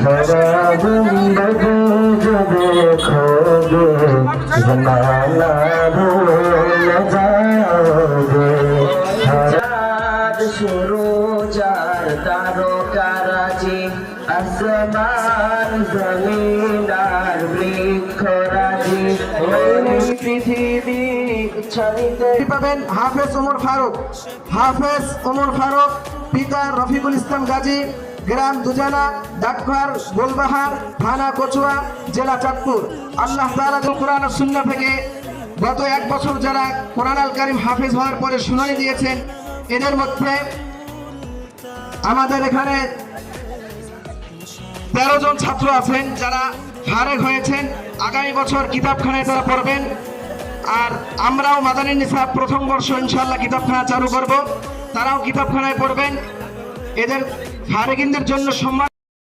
সারা জিন্দগি যদি খোগে জমানা ভুল যাওগে হারাত শুরু যার পাবেন হাফেজ ওমর ফারুক, হাফেজ ওমর ফারুক, পিতা রফিকুল ইসলাম গাজী গ্রাম দুজানা ডাকঘর, গোলবাহার, থানা কচুয়া, জেলা চাঁদপুর। আল্লাহ কোরআন সুন্নাহ থেকে গত এক বছর যারা কোরআন আল কারিম হাফিজ হওয়ার পরে শুনানি দিয়েছেন, এদের মধ্যে আমাদের এখানে তেরো জন ছাত্র আছেন যারা ফারেক হয়েছেন। আগামী বছর কিতাবখানায় তারা পড়বেন। আর আমরাও মাদানী নিসাব প্রথম বর্ষ ইনশাল্লাহ কিতাবখানা চালু করব। তারাও কিতাবখানায় পড়বেন। এদের ফারেকিনদের জন্য সম্মান